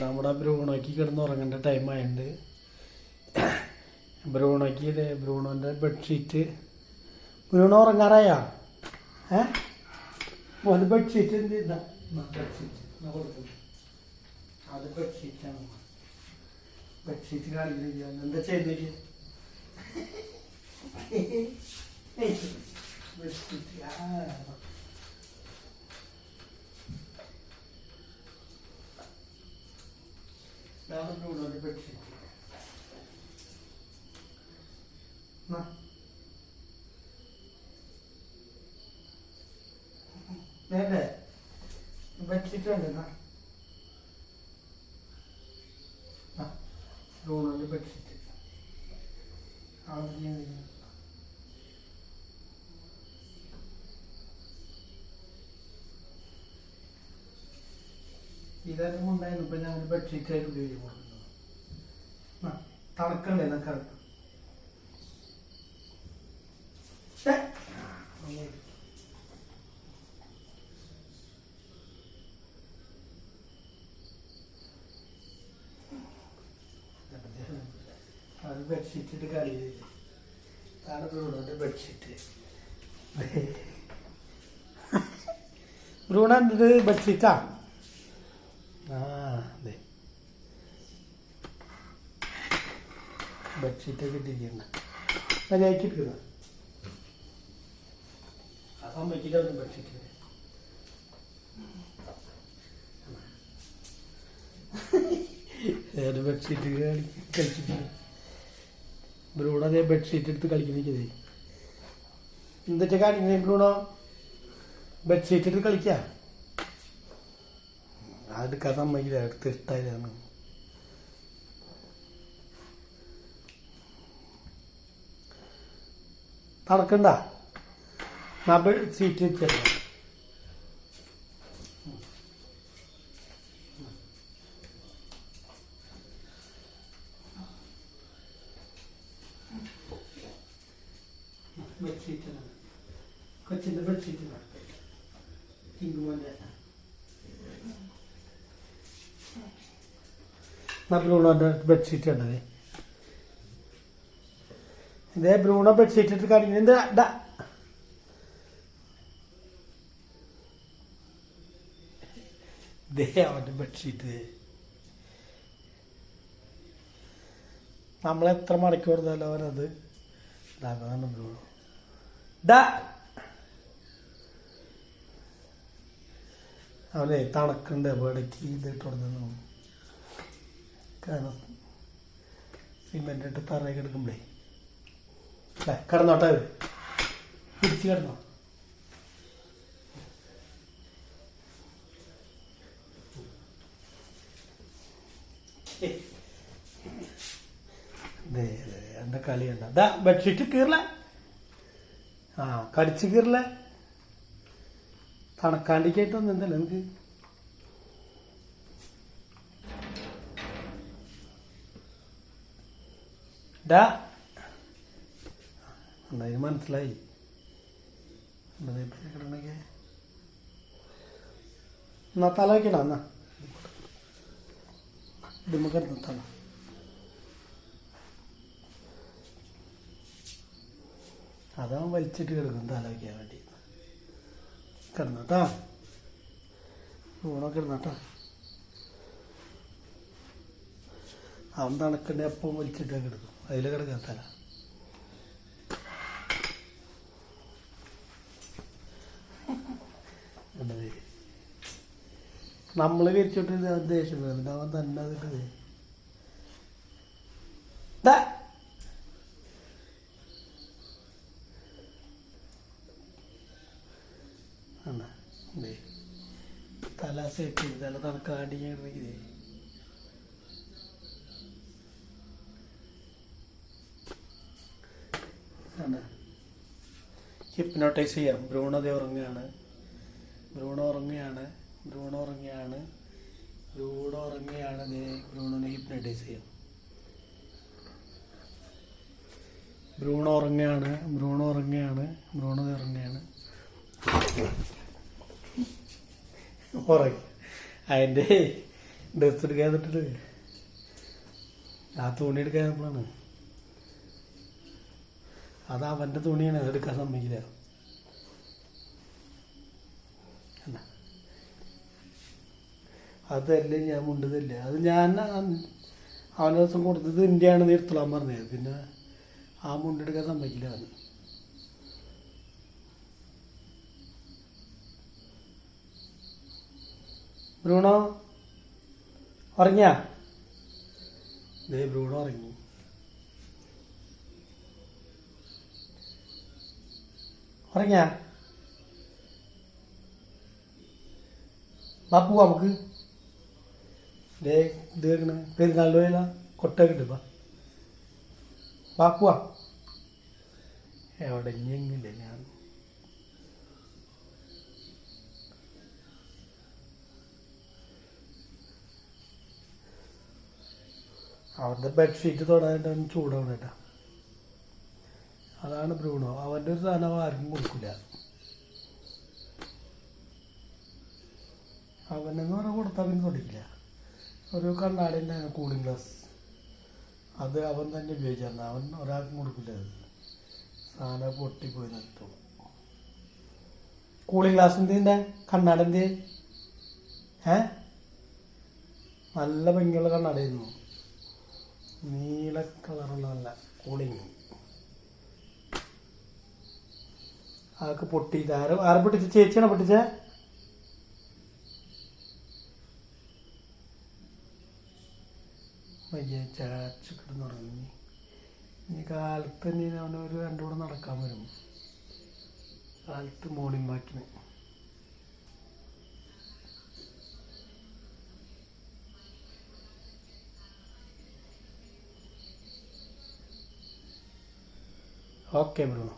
നമ്മുടെ കിടന്ന് ഉറങ്ങേണ്ട ടൈമായുണ്ട് ബ്രൂണോക്കി ഇതേ ബ്രൂണോന്റെ ബെഡ്ഷീറ്റ് ബ്രൂണോ ഉറങ്ങാറായാ? ഏ? മോന് ബെഡ്ഷീറ്റ് എന്ത് ചെയ്താ ബെഡ്ഷീറ്റ് കൊടുത്തു അത് ബെഡ്ഷീറ്റാണ് ബെഡ്ഷീറ്റ് കാണിക്കുന്നത് എന്താ ചെയ്യുന്നില്ല ബെഡ്ഷീറ്റ് ആ ഇതാണ് ബ്രൂണോന്റെ ബെഡ്ഷീറ്റ് എന്നാ വേണ്ടേ ബെഡ്ഷീറ്റ് വേണ്ടെന്നാ ബ്രൂണോന്റെ ബെഡ്ഷീറ്റ് ആദ്യം ഇതൊക്കെ ഉണ്ടായിരുന്നു ഇപ്പൊ ഞാൻ ബെഡ്ഷീറ്റ് ആയിട്ട് ഉപയോഗിച്ച് കൊടുക്കുന്നത് ആ, തണുക്കണ്ടേ എന്നൊക്കെ അത് ബെഡ്ഷീറ്റ് ഇട്ട് ബെഡ്ഷീറ്റ് ബ്രൂണ ഇത് ബെഡ്ഷീറ്റാ ആ അതെ ബെഡ്ഷീറ്റൊക്കെ ഇട്ടിരിക്കുന്നത് മര്യാദയ്ക്ക് ഇട്ടിരുന്ന ആ സമ്മതിക്കില്ല ബെഡ്ഷീറ്റ് ഏത് ബെഡ്ഷീറ്റ് കളിച്ചിട്ട്? ബ്രൂണോ അതേ ബെഡ്ഷീറ്റ് എടുത്ത് കളിക്കുന്നേ എന്തൊക്കെ കാണിക്കുന്നേ ബ്രൂണോ? ബെഡ്ഷീറ്റ് എടുത്ത് കളിക്കാ? അതെടുക്കാൻ സമ്മതിക്കില്ല എടുത്ത് ഇഷ്ടമായതാണ് തണുക്കണ്ട ഞാൻ സീറ്റ് ചെല്ലാം ബെഡ്ഷീറ്റാണ് കൊച്ചിന്റെ ബെഡ്ഷീറ്റാണ് തിങ്കുമോന്റെ ബ്രൂണോന്റെ ബെഡ്ഷീറ്റ് ഉണ്ടത് ഇതേ ബ്രൂണോ ബെഡ്ഷീറ്റ് ഇട്ട് കാണിക്കുന്നത് എന്താ ദേ. അവന്റെ ബെഡ്ഷീറ്റ് നമ്മൾ എത്ര മണിക്കൂർ കൊടുത്താലും അവനത് ഇതാക്കാണ് ബ്രൂണോ. ഡാ അവനെ തണക്കുണ്ട് എവിടേക്ക് ഇതിട്ട് കൊടുക്കുന്നു കാരണം സിമെന്റ് ഇട്ട് തറയൊക്കെ എടുക്കുമ്പോഴേ കിടന്നോട്ടെ പിടിച്ച് കിടന്നോ. എന്റെ കളി ഉണ്ട ദാ ബെഡ്ഷീറ്റ് കീറില്ല. ആ കടിച്ച് കീറില്ല. തണക്കാണ്ടിക്കായിട്ടൊന്നും എന്തല്ല നിനക്ക്. ഡാ എന്തായാലും മനസ്സിലായി? എന്നാ തല എന്നാ. ഇതുമ്മ തല അതാ വലിച്ചിട്ട് കിടക്കും തല വയ്ക്കാൻ വേണ്ടി കിടന്നോട്ടാ ഊണൊക്കെ കിടന്നോട്ടാ അവൻ തണുക്കണ്ടേ അപ്പം വലിച്ചിട്ട് കിടക്കും? അതിൽ കിടക്കാൻ തല. നമ്മൾ വിരിച്ചിട്ട് അവൻ ദേഷ്യം വരുന്നുണ്ട് അവൻ തന്നെ അത് ദാ. കണ്ടോ? ദേ. തല സെറ്റ് ചെയ്ത് തല തണുക്കാണ്ടി ഹിപ്നോട്ടൈസ് ചെയ്യാം. ഭ്രൂണത ഉറങ്ങുകയാണ്. ഭ്രൂണ ഉറങ്ങുകയാണ്. ബ്രൂണോ ഉറങ്ങിയാണ് ബ്രൂണോ ഉറങ്ങിയാണ് ബ്രൂണോനെ ഹിപ്നോട്ടൈസ് ചെയ്യാം ബ്രൂണോ ഉറങ്ങിയാണ് ബ്രൂണോ ഉറങ്ങിയാണ് ബ്രൂണോ ഉറങ്ങിയാണ് ഉറങ്ങി. അതിന്റെ ഡ്രസ് എടുക്കാൻ തൊട്ടിട്ട് ആ തുണി എടുക്കാൻ നമ്മളാണ് അത് അവന്റെ തുണിയാണ് എടുക്കാൻ സമ്മതിക്കില്ല. അതല്ലേ ഞാൻ മുണ്ടതല്ലേ? അത് ഞാൻ അവനെ ദിവസം കൊടുത്തത് ഇന്ത്യയാണെന്ന് എടുത്തോളാൻ പറഞ്ഞത് പിന്നെ ആ മുണ്ടെടുക്കാൻ സമ്മതിക്കില്ല അവന്. ബ്രൂണോ? ഉറങ്ങിയ? ദേ ബ്രൂണോ ഉറങ്ങി. ഉറങ്ങിയ? ബാപ്പു നമുക്ക്. ദേ ഇത് കേൾക്കണ പെരുന്നാളിന് പോയാല കൊട്ട കിട്ടും. വാ വാ പോവാ. എവിടെ ഇനിയെങ്കില്ല ഞാൻ? അവന്റെ ബെഡ്ഷീറ്റ് തൊടാനായിട്ട് അവൻ ചൂടാവണം കേട്ടാ. അതാണ് ബ്രൂണോ അവന്റെ ഒരു സാധനം ആർക്കും കൊടുക്കില്ല അവനെന്ന് പറഞ്ഞാൽ കൊടുത്താൽ പിന്നെ തൊടിക്കില്ല ഒരു കണ്ണാടിന്റെ കൂളിംഗ് ഗ്ലാസ് അത് അവൻ തന്നെ ഉപയോഗിച്ചാണ് അവൻ ഒരാൾക്കും കൊടുക്കില്ല. അത് സാധനം പൊട്ടിപ്പോയി നിർത്തു കൂളിംഗ് ഗ്ലാസ് എന്തിന്റെ കണ്ണാടി എന്ത് ഏ? നല്ല ഭംഗിയുള്ള കണ്ണാടിയായിരുന്നു നീല കളറുള്ള നല്ല കൂളിങ് അതൊക്കെ പൊട്ടിയിട്ട് ആരും ആരെ പൊട്ടിച്ച? ചേച്ചിയാണോ പൊട്ടിച്ചേ? വയ്യ ചാച്ച് കിടന്നുറങ്ങി ഇനി കാലത്ത് ഇനി അവനൊരു രണ്ടു കൂടെ നടക്കാൻ വരും. കാലത്ത് മോർണിംഗ് വാക്കിന് ഓക്കെ ബ്രൂണോ